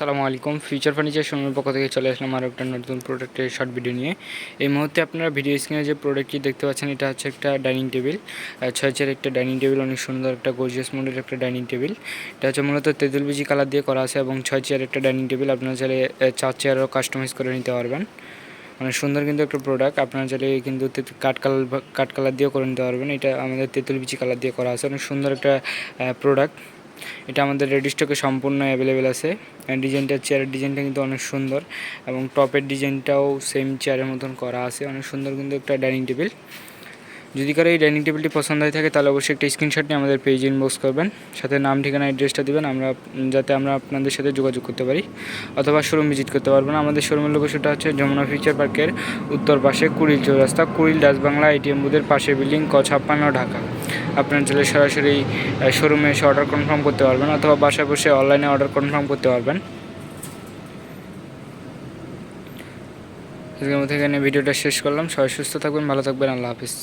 সালামু আলাইকুম। Future furniture শোরুমের পক্ষ থেকে চলে আসলাম আরও একটা নতুন প্রোডাক্টের শর্ট ভিডিও নিয়ে। এই মুহূর্তে আপনারা ভিডিও স্ক্রিনে যে প্রোডাক্টটি দেখতে পাচ্ছেন, এটা হচ্ছে একটা ডাইনিং টেবিল ছয় চেয়ার একটা ডাইনিং টেবিল অনেক সুন্দর একটা গর্জিয়াস মডেলের একটা ডাইনিং টেবিল এটা হচ্ছে মূলত তেঁতুল বিজি কালার দিয়ে করা আছে এবং ছয় চেয়ার একটা ডাইনিং টেবিল আপনারা চাইলে চার চেয়ারও কাস্টমাইজ করে নিতে পারবেন। অনেক সুন্দর কিন্তু একটা প্রোডাক্ট আপনারা চাইলে কিন্তু কাঠ কালার কাঠ কালার দিয়েও করে নিতে পারবেন। এটা আমাদের তেঁতুল বিচি কালার দিয়ে করা আছে। অনেক সুন্দর একটা প্রোডাক্ট এটা আমাদের রেডি স্টকে সম্পূর্ণ অ্যাভেলেবেল আছে। ডিজাইনটা চেয়ারের ডিজাইনটা কিন্তু অনেক সুন্দর। এবং টপের ডিজাইনটাও সেম চেয়ারের মতন করা আছে। অনেক সুন্দর কিন্তু একটা ডাইনিং টেবিল যদি কারও এই ডাইনিং টেবিলটি পছন্দ হয়ে থাকে, তাহলে অবশ্যই একটা স্ক্রিনশট নিয়ে আমাদের পেজ ইনবক্স করবেন। সাথে নাম, ঠিকানা অ্যাড্রেসটা দিবেন। আমরা, যাতে আমরা আপনাদের সাথে যোগাযোগ করতে পারি। অথবা শোরুম ভিজিট করতে পারবেন। আমাদের শোরুমের লোকেশনটা হচ্ছে যমুনা ফিউচার পার্কের উত্তর পাশে কুড়িল চৌরাস্তা, কুড়িল ডাচবাংলা এটিএম বুথের পাশে বিল্ডিং ক ছাপ্পান্ন ঢাকা। আপনারা চলে সরাসরি শোরুমে এসে অর্ডার কনফার্ম করতে পারবেন অথবা বাসায় বসে অনলাইনে অর্ডার কনফার্ম করতে পারবেন। আজকের মধ্যে এখানে ভিডিওটা শেষ করলাম। সবাই সুস্থ থাকবেন, ভালো থাকবেন। আল্লাহ হাফিজ।